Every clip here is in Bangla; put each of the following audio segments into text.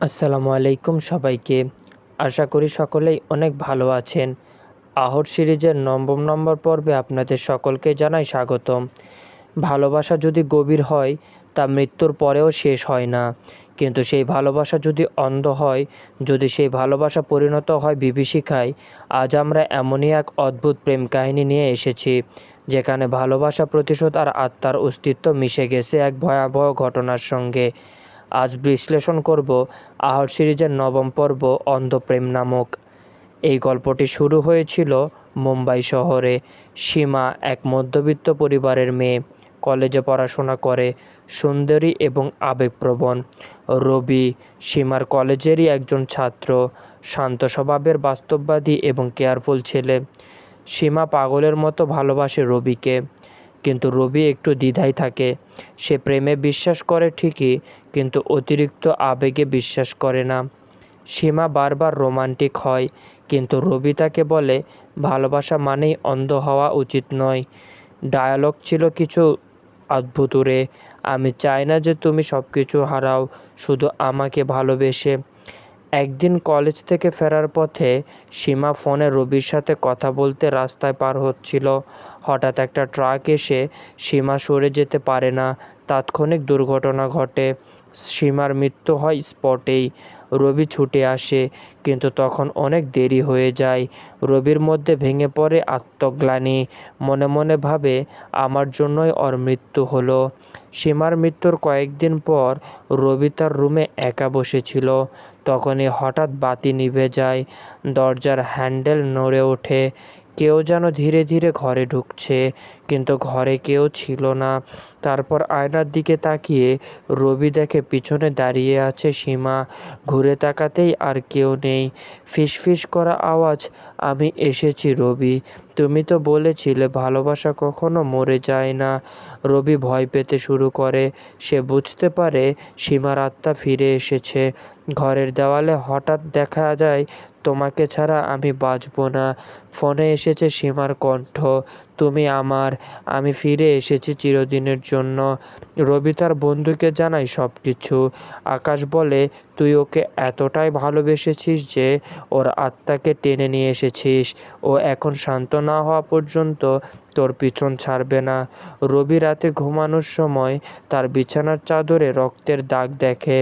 আসসালামু আলাইকুম সবাইকে। আশা করি সকলেই অনেক ভালো আছেন। আহর সিরিজের নবম নম্বর পর্বে আপনাদের সকলকে জানাই স্বাগতম। ভালোবাসা যদি গভীর হয়, তা মৃত্যুর পরেও শেষ হয় না। কিন্তু সেই ভালোবাসা যদি অন্ধ হয়, যদি সেই ভালোবাসা পরিণত হয় বিভীষিকায়, আজ আমরা এমনই এক অদ্ভুত প্রেম কাহিনী নিয়ে এসেছি, যেখানে ভালোবাসা প্রতিশোধ আর আত্মার অস্তিত্ব মিশে গেছে এক ভয়াবহ ঘটনার সঙ্গে। আজ বিশ্লেষণ করব আহর সিরিজের নবম পর্ব অন্ধপ্রেম নামক। এই গল্পটি শুরু হয়েছিল মুম্বাই শহরে। সীমা এক মধ্যবিত্ত পরিবারের মেয়ে। কলেজে পড়াশোনা করে। সুন্দরী এবং আবেগপ্রবণ। রবি সীমার কলেজেরই একজন ছাত্র। শান্ত স্বভাবের বাস্তববাদী এবং কেয়ারফুল ছেলে। সীমা পাগলের মতো ভালোবাসে রবিকে। কিন্তু রবি একটু দ্বিধায় থাকে। সে প্রেমে বিশ্বাস করে ঠিকই, কিন্তু অতিরিক্ত আবেগে বিশ্বাস করে না। সীমা বারবার রোমান্টিক হয়, কিন্তু রবি তাকে বলে, ভালোবাসা মানেই অন্ধ হওয়া উচিত নয়। ডায়ালগ ছিল কিছু অদ্ভুতুরে আমি চাই না যে তুমি সব কিছু হারাও, শুধু আমাকে ভালোবেসে। একদিন কলেজ থেকে ফেরার পথে সীমা ফোনে রবির সাথে কথা বলতে রাস্তায় পার হচ্ছিল। হঠাৎ একটা ট্রাক এসে সীমা সরে যেতে পারে না। তাৎক্ষণিক দুর্ঘটনা ঘটে। সীমার মৃত্যু হয় স্পটেই। রবি ছুটে আসে, কিন্তু তখন অনেক দেরি হয়ে যায়। রবির মধ্যে ভেঙে পড়ে আত্মগ্লানি। মনে মনে ভাবে, আমার জন্যই ওর মৃত্যু হলো। সীমার মৃত্যুর কয়েকদিন পর রবি তার রুমে একা বসেছিল। তখনই হঠাৎ বাতি নিভে যায়। দরজার হ্যান্ডেল নড়ে ওঠে। কেউ যেন ধীরে ধীরে ঘরে ঢুকছে, কিন্তু ঘরে কেউ ছিল না। তারপর আয়নার দিকে তাকিয়ে রবি দেখে পিছনে দাঁড়িয়ে আছে সীমা। ঘুরে তাকাতেই আর কেউ নেই। ফিসফিস করা আওয়াজ, আমি এসেছি রবি। তুমি তো বলেছিলে, ভালোবাসা কখনো মরে যায় না। রবি ভয় পেতে শুরু করে। সে বুঝতে পারে সীমার আত্মা ফিরে এসেছে। ঘরের দেওয়ালে হঠাৎ দেখা যায়, তোমাকে ছাড়া আমি বাঁচব না। ফোনে এসেছে সীমার কণ্ঠ, তুমি আমার, আমি ফিরে এসেছি চিরদিনের জন্য। রবি তার বন্ধুকে জানায় সব কিছু আকাশ বলে তুই ওকে এতটাই ভালোবেসেছিস যে ওর আত্মাকে টেনে নিয়ে এসেছিস। ও এখন শান্ত না হওয়া পর্যন্ত তোর পিছন ছাড়বে না। রবি রাতে ঘুমানোর সময় তার বিছানার চাদরে রক্তের দাগ দেখে।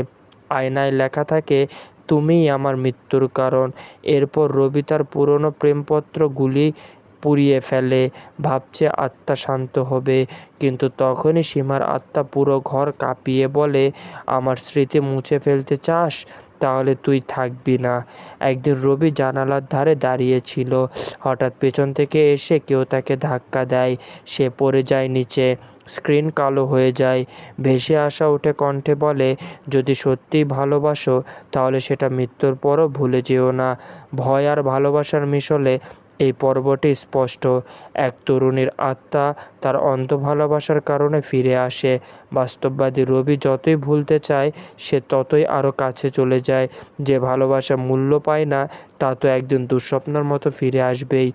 আয়নায় লেখা থাকে, তুমিই আমার মৃত্যুর কারণ। এরপর রবি তার পুরনো প্রেমপত্রগুলি পুড়িয়ে ফেলে। ভাবছে, আত্মা শান্ত হবে। কিন্তু তখনই সীমার আত্মা পুরো ঘর কাঁপিয়ে বলে, আমার স্মৃতি মুছে ফেলতে চাস? তাহলে তুই থাকবি না। একদিন রবি জানালার ধারে দাঁড়িয়েছিল হঠাৎ পেছন থেকে এসে কেউ তাকে ধাক্কা দেয়। সে পড়ে যায় নিচে। স্ক্রিন কালো হয়ে যায়। ভেসে আসা উঠে কণ্ঠে বলে, যদি সত্যিই ভালোবাসো, তাহলে সেটা মৃত্যুর পরও ভুলে যেও না। ভয় আর ভালোবাসার মিশলে এই পর্বটি স্পষ্ট। এক তরুণীর আত্মা তার অন্ধ ভালোবাসার কারণে ফিরে আসে। বাস্তববাদী রবি যতই ভুলতে চায়, সে ততই আরও কাছে চলে যায়। যে ভালোবাসা মূল্য পায় না, তা তো একদিন দুঃস্বপ্নের মতো ফিরে আসবেই।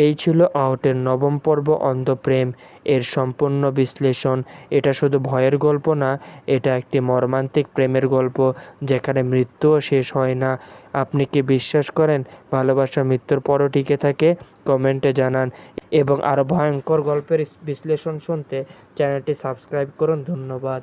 এই ছিল আউটের নবম পর্ব অন্ধপ্রেম। এর সম্পূর্ণ বিশ্লেষণ, এটা শুধু ভয়ের গল্প না, এটা একটি মর্মান্তিক প্রেমের গল্প, যেখানে মৃত্যুও শেষ হয় না। আপনি কি বিশ্বাস করেন, ভালোবাসা মৃত্যুর পরও টিকে থাকে? কমেন্টে জানান। এবং আরও ভয়ঙ্কর গল্পের বিশ্লেষণ শুনতে চ্যানেলটি সাবস্ক্রাইব করুন। ধন্যবাদ।